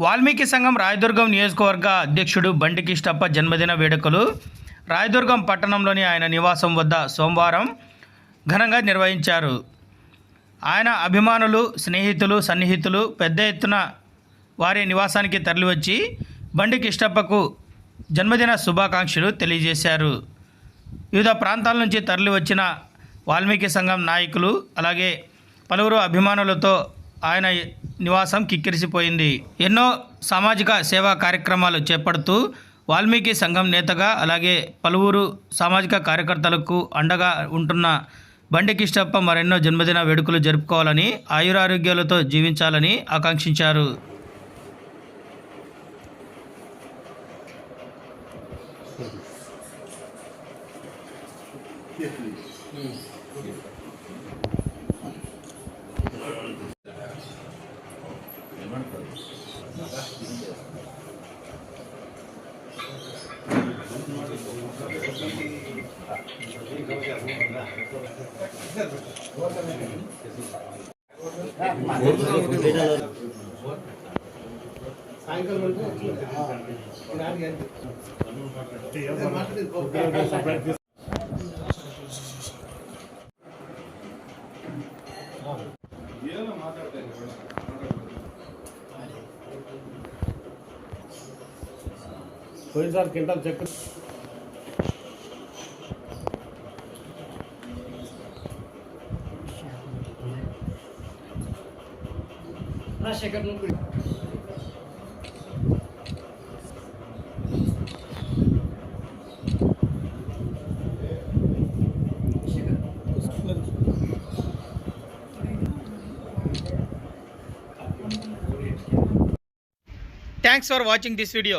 వాల్మీకి సంఘం రాయదుర్గం నియోజకవర్గ అధ్యక్షుడు బండి కిష్టప్ప జన్మదిన వేడుకలు. రాయదుర్గం పట్టణంలోని ఆయన నివాసం వద్ద సోమవారం ఘనంగా నిర్వహించారు. ఆయన అభిమానులు స్నేహితులు సన్నిహితులు పెద్ద ఎత్తున వారి నివాసానికి తరలివచ్చి బండి కిష్టప్పకు జన్మదిన శుభాకాంక్షలు తెలియజేశారు. వివిధ ప్రాంతాల నుంచి తరలివచ్చిన వాల్మీకి సంఘం నాయకులు అలాగే పలువురు అభిమానులతో ఆయన నివాసం కిక్కిరిసిపోయింది. ఎన్నో సామాజిక సేవా కార్యక్రమాలు చేపడుతూ వాల్మీకి సంఘం నేతగా అలాగే పలువురు సామాజిక కార్యకర్తలకు అండగా ఉంటున్న బండి కిష్టప్ప మరెన్నో జన్మదిన వేడుకలు జరుపుకోవాలని ఆయురారోగ్యాలతో జీవించాలని ఆకాంక్షించారు. సాయంకాలం అంటే ఏదో మాట్లాడతాను పోయినసారి కింటాల్ చెక్ రాజశేఖర్ నువ్వు thanks for watching this video